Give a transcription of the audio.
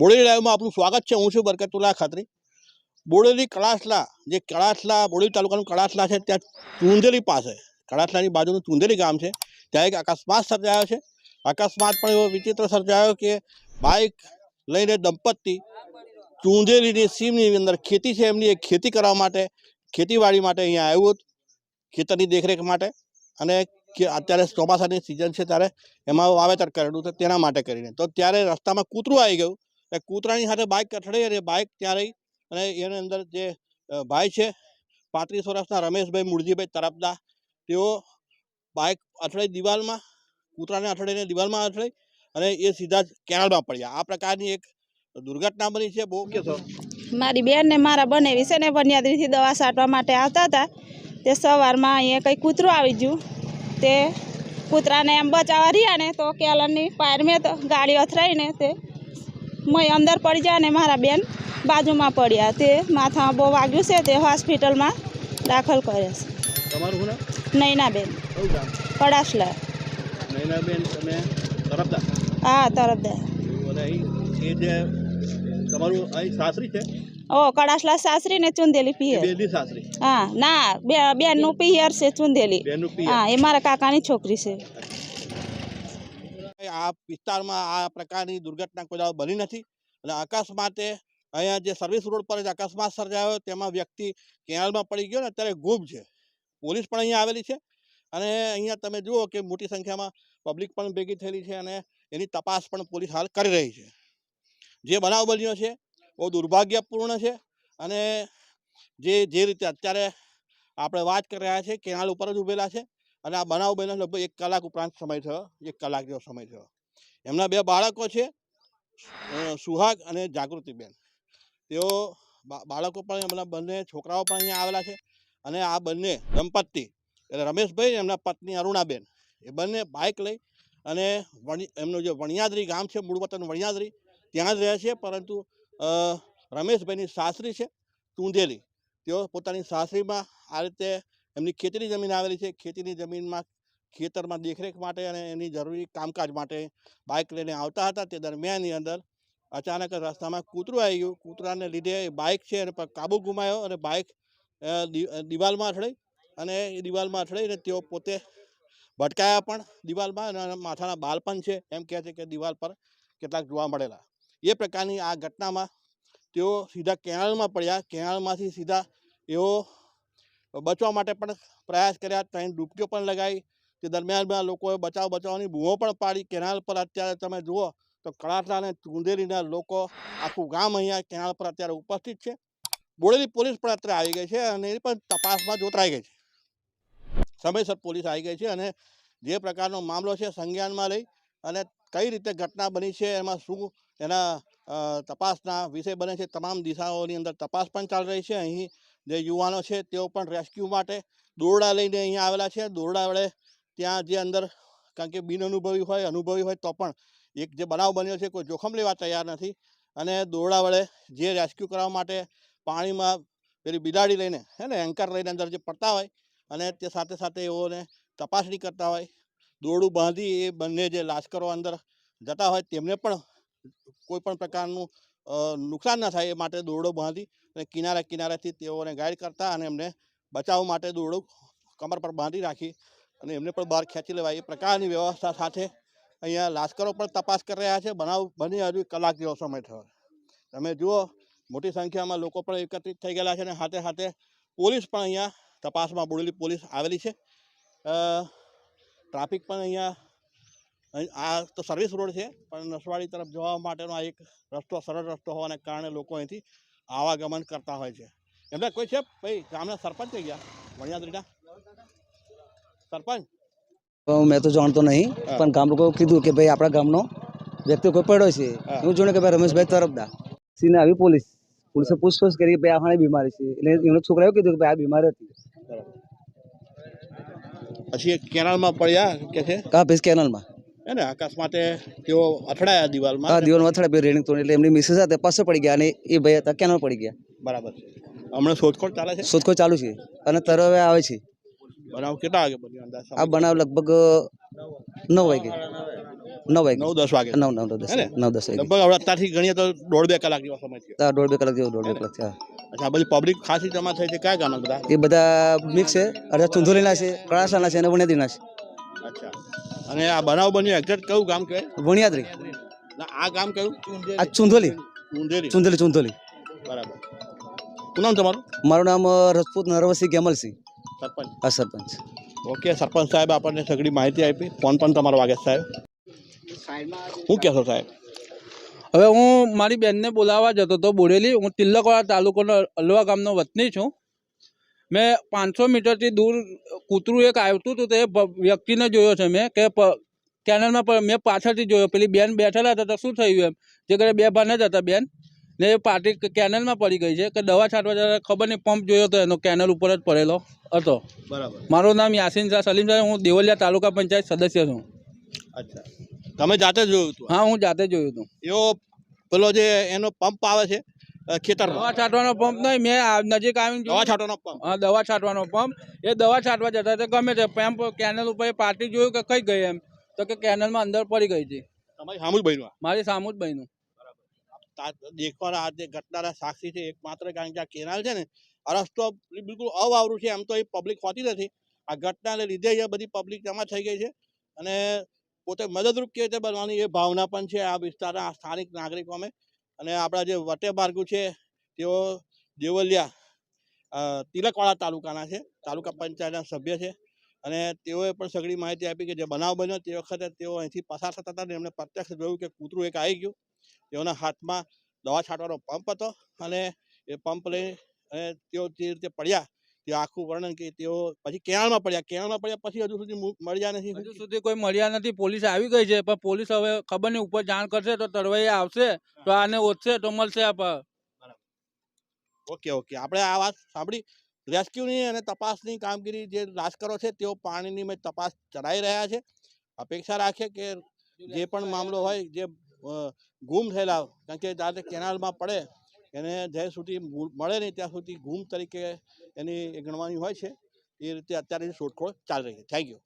બોડેલી લાઈવમાં આપનું સ્વાગત છે. હું છું બરકતુલ્લા ખાતરી. બોડેલી કળાસલા, જે કળાસલા, બોડેલી તાલુકાનું કળાસલા છે, ત્યાં ચુંદેલી પાસે, કળાસલાની બાજુનું ચુંદેલી ગામ છે. ત્યાં એક અકસ્માત સર્જાયો છે. અકસ્માત પણ એવો વિચિત્ર સર્જાયો કે બાઇક લઈને દંપતી ચુંદેલીની સીમની અંદર ખેતી છે. એમની એક ખેતી કરવા માટે, ખેતીવાડી માટે અહીંયા આવ્યું ખેતરની દેખરેખ માટે. અને અત્યારે ચોમાસાની સિઝન છે ત્યારે એમાં વાવેતર કરેલું તો તેના માટે કરીને. તો ત્યારે રસ્તામાં કૂતરું આવી ગયું. કૂતરાની સાથે બાઇક અથડાઈ અને બાઇક ત્યાં રહી અને એની અંદર જે ભાઈ છે, પાંત્રીસ વર્ષના રમેશભાઈ મૂળજીભાઈ તરફદા, તેઓ બાઇક અથડાઈ દિવાલમાં, કૂતરાને અથડાઈને દિવાલમાં અથડાઈ અને એ સીધા જ કેનાલમાં પડ્યા. આ પ્રકારની એક દુર્ઘટના બની છે. બહુ કે મારી બેન ને મારા બનેવી છે ને વન્યાદ્રીથી દવા છાંટવા માટે આવતા હતા. તે સવારમાં અહીંયા કંઈ કૂતરું આવી ગયું. તે કૂતરાને એમ બચાવવા રહ્યા ને તો કેલરની પાયર મેં તો ગાડી અથડાઈને તે મય અંદર પડી જાય ને મારા બેન બાજુમાં પડ્યા. તે માથામાં બહુ વાગ્યું છે તે હોસ્પિટલમાં દાખલ કરે છે. તમારું શું નામ? નૈનાબેન. કડાસલા નૈનાબેન તમે તરફદા હા તરફદાર. એ જે તમારું અહીં સાસરી છે? ઓ કડાસલા સાસરી ને ચુંદેલી પિયર. બેની સાસરી? હા ના બે નું પિયર છે ચુંદેલી. હા એ મારા કાકાની છોકરી છે. આ વિસ્તારમાં આ પ્રકારની દુર્ઘટના કોઈ દાડો બની નથી. અને અકસ્માતે અહીંયા જે સર્વિસ રોડ પર જ અકસ્માત સર્જાયો તેમાં વ્યક્તિ કેનાલમાં પડી ગયો ને, અત્યારે ગુમ છે. પોલીસ પણ અહીંયા આવેલી છે. અને અહીંયા તમે જુઓ કે મોટી સંખ્યામાં પબ્લિક પણ ભેગી થયેલી છે અને એની તપાસ પણ પોલીસ હાલ કરી રહી છે. જે બનાવ બન્યો છે, બહુ દુર્ભાગ્યપૂર્ણ છે. અને જે જે રીતે અત્યારે આપણે વાત કરી રહ્યા છીએ, કેનાલ ઉપર જ ઉભેલા છે. અને આ બનાવ બન્યો લગભગ એક કલાક ઉપરાંત સમય થયો, એક કલાક જેવો સમય થયો. એમના બે બાળકો છે સુહાગ અને જાગૃતિબેન. તેઓ બાળકો પણ એમના બંને છોકરાઓ પણ અહીંયા આવેલા છે અને આ બંને દંપતિ એટલે રમેશભાઈ એમના પત્ની અરુણાબેન, એ બંને બાઇક લઈ અને એમનું જે વણિયાદરી ગામ છે, મૂળ વતન વણિયાદરી, ત્યાં જ રહે છે, પરંતુ રમેશભાઈની સાસરી છે તુંધેલી. તેઓ પોતાની સાસરીમાં આ રીતે એમની ખેતીની જમીન આવેલી છે. ખેતીની જમીનમાં ખેતરમાં દેખરેખ માટે અને એની જરૂરી કામકાજ માટે બાઇક લઈને આવતા હતા. તે દરમિયાનની અંદર અચાનક રસ્તામાં કૂતરું આવી ગયું. કૂતરાને લીધે બાઇક છે એને કાબુ ગુમાયો અને બાઇક દિવાલમાં અથડાઈ અને એ દિવાલમાં અથડાઈને તેઓ પોતે ભટકાયા પણ દિવાલમાં અને માથાના બાલ પણ છે. એમ કહે છે કે દિવાલ પર કેટલાક જોવા મળેલા. એ પ્રકારની આ ઘટનામાં તેઓ સીધા કેનાલમાં પડ્યા. કેનાલમાંથી સીધા એઓ બચવા માટે પણ પ્રયાસ કર્યા ત્યાં ડૂબકીઓ પણ લગાવી તે દરમિયાનમાં લોકોએ બચાવ બચાવવાની બૂમો પણ પાડી. કેનાલ પર અત્યારે તમે જુઓ તો કળાસા અને ચુંદેરીના લોકો આખું ગામ અહીંયા કેનાલ પર અત્યારે ઉપસ્થિત છે. બોડેલી પોલીસ પણ અત્યારે આવી ગઈ છે અને એ પણ તપાસમાં જોતરાઈ ગઈ છે. સમયસર પોલીસ આવી ગઈ છે અને જે પ્રકારનો મામલો છે સંજ્ઞાનમાં લઈ અને કઈ રીતે ઘટના બની છે, એમાં શું એના તપાસના વિષય બને છે, તમામ દિશાઓની અંદર તપાસ પણ ચાલી રહી છે. અહીં જે યુવાનો છે તેઓ પણ રેસ્ક્યુ માટે દોરડા લઈને અહીંયા આવેલા છે. દોરડા વડે ત્યાં જે અંદર કારણ કે બિન અનુભવી હોય અનુભવી હોય તો પણ એક જે બનાવ બન્યો છે કોઈ જોખમ લેવા તૈયાર નથી. અને દોરડા વડે જે રેસ્ક્યુ કરવા માટે પાણીમાં પેલી બિલાડી લઈને હે ને એન્કર લઈને અંદર જે પડતા હોય અને તે સાથે સાથે એઓને તપાસણી કરતા હોય. દોરડું બાંધી એ બંને જે લાશ્કરો અંદર જતા હોય તેમને પણ કોઈ પણ પ્રકારનું નુકસાન ન થાય એ માટે દોરડો બાંધી અને કિનારે કિનારેથી તેઓને ગાઈડ કરતા અને એમને બચાવ માટે દોરડો કમર પર બાંધી રાખી અને એમને પણ બહાર ખેંચી લેવાય. એ પ્રકારની વ્યવસ્થા સાથે અહીંયા લાશ્કરો પણ તપાસ કરી રહ્યા છે. બનાવ બની હજુ કલાક જેવો સમય થયો તમે જુઓ, મોટી સંખ્યામાં લોકો પણ એકત્રિત થઈ ગયેલા છે અને સાથે સાથે પોલીસ પણ અહીંયા તપાસમાં બોડેલી પોલીસ આવેલી છે. ટ્રાફિક પણ અહીંયા અહીં આ તો સર્વિસ રોડ છે પણ નસવાડી તરફ જવા માટેનો આ એક રસ્તો સરળ રસ્તો હોવાને કારણે લોકો અહીંથી આવાગમન કરતા હોય છે. એમને કોઈ છે? ભાઈ ગામના સરપંચ થઈ ગયા? વણિયાદરીના સરપંચ? મેં તો જાણતો નહીં પણ ગામ લોકો કીધું કે ભાઈ આપણા ગામનો વ્યક્તિ કોઈ પડ્યો છે. હું. જોયું કે ભાઈ રમેશભાઈ તરફદા સીને આવી પોલીસ પોલીસે પૂછપરછ કરી કે ભાઈ આ બીમારી છે. એટલે એમનો છોકરાએ કીધું કે ભાઈ આ બીમારી હતી. પછી એક કેનાલમાં પડ્યા કે છે? કા ભેસ કેનલમાં. હે ને અકસ્માતે તેઓ અથડાયા દિવાલમાં. આ દિવાલ અથડે રેડિંગ તોડી એટલે એમની મિसेस હતા પાછળ પડી ગયા અને એ ભાઈ હતા ક્યાં પડી ગયા? બરાબર હમણાં શોધખોળ ચાલે છે? શોધખોળ ચાલુ છે અને તરવે હવે આવે છે. બનાવ કેટલા વાગે બન્યો અંદાજ? આ બનાવ લગભગ નવ વાગે. નવ વાગે. નવ દસ વાગે. નવ નવ દસ નવ દસ વાગે. લગભગ હવે અત્યારથી ગણીએ તો દોઢ બે કલાક જેવો સમય થયો. દોઢ બે કલાક જેવો દોઢ બે કલાક થયા. અચ્છા બધી પબ્લિક ખાસી જમા થઈ છે. કયા ગામના બધા? એ બધા મિક્સ છે. અડધા ચુંધોલીના છે કળાસાના છે અને વણેદીના છે. અચ્છા. અને આ બનાવ બન્યો એક્ઝેક્ટ કયું ગામ કહે? વણિયાદરી. આ ગામ કયું? આ ચુંધોલી. ઊંધેરી ચુંધોલી ચુંધોલી. બરાબર. શું નામ તમારું? મારું નામ રજપૂત નરવસિંહ ગેમલસિંહ. સરપંચ. હા સરપંચ. ઓકે સરપંચ સાહેબ આપણને સગડી માહિતી આપી. ફોન પણ તમારો વાગે સાહેબ. શું કહેશો સાહેબ? હવે હું મારી બેનને બોલાવવા જતો હતો બોડેલી. હું તિલકવાડા તાલુકાનો અલવા ગામનો વતની છું. મેં પાંચસો મીટરથી દૂર કૂતરું એક આવતું હતું તે વ્યક્તિને જોયો છે મેં કે કેનલમાં મેં પાછળથી જોયો. પેલી બેન બેઠેલા હતા તો શું થયું એમ? જે કરે બે ભાને જ હતા બેન. ને એ પાર્ટી કેનલમાં પડી ગઈ છે. કે દવા છાંટવા જતા ખબર નહીં પંપ જોયો હતો એનો કેનલ ઉપર જ પડેલો હતો. બરાબર. મારું નામ યાસીન શાહ સલીમ શાહ હું દેવલિયા તાલુકા પંચાયત સદસ્ય છું. અચ્છા. તમે જાતે જોયું હતું હા હું જાતે જોયું હતું. એવો પેલો જે એનો પંપ આવે છે અ, દવા છાંટવાનો પંપ નહીં મેં નજીક આવીને દવા છાંટવાનો પંપ. હા દવા છાંટવાનો પંપ. એ દવા છાંટવા જતા તે ગમે છે પંપ કેનલ ઉપર એ પાર્ટી જોયું કે કઈ ગઈ એમ. તો કે કેનલમાં અંદર પડી ગઈ હતી. તમારી સામું જ બન્યું મારી સામુ જ બન્યું. દેખવાના આ ઘટનાના સાક્ષી છે એકમાત્ર કારણ કે આ કેનાલ છે ને આ રસ્તો બિલકુલ અવાવરું છે એમ તો એ પબ્લિક હોતી નથી. આ ઘટનાને લીધે અહીંયા બધી પબ્લિક જમા થઈ ગઈ છે અને પોતે મદદરૂપ કેવી રીતે બનવાની એ ભાવના પણ છે આ વિસ્તારના સ્થાનિક નાગરિકોમાં અને આપણા જે વટે માર્ગુ છે, તેઓ દેવલિયા તિલકવાડા તાલુકાના છે, તાલુકા પંચાયતના સભ્ય છે. અને તેઓએ પણ સઘળી માહિતી આપી કે જે બનાવ બન્યો તે વખતે તેઓ અહીંથી પસાર થતા હતા ને એમણે પ્રત્યક્ષ જોયું કે કૂતરું એક આવી ગયું. તેઓના હાથમાં દવા છાંટવાનો પંપ હતો અને એ પંપ લઈ અને તેઓ જે રીતે પડ્યા તે આખું વર્ણન કે તેઓ પછી કેનાલમાં પડ્યા. કેનાલમાં પડ્યા પછી હજુ સુધી મળ્યા નથી હજુ સુધી કોઈ મળ્યા નથી. પોલીસ આવી ગઈ છે પણ પોલીસ હવે ખબર નહીં ઉપર જાણ કરશે તો તરવૈયા આવશે તો આને ઓછશે તો મળશે આ ઓકે ઓકે. આપણે આ વાત સાંભળી. રેસ્ક્યુની અને તપાસની કામગીરી જે લાશ્કરો છે તેઓ પાણીની મેં તપાસ ચલાવી રહ્યા છે. અપેક્ષા રાખે કે જે પણ મામલો હોય જે ગુમ થયેલા કારણ કે જ્યારે કેનાલમાં પડે એને જ્યાં સુધી મળે નહીં, ત્યાં સુધી ગુમ તરીકે એની ગણવાની હોય છે. એ રીતે અત્યારે શોધખોળ ચાલી રહી છે. Thank you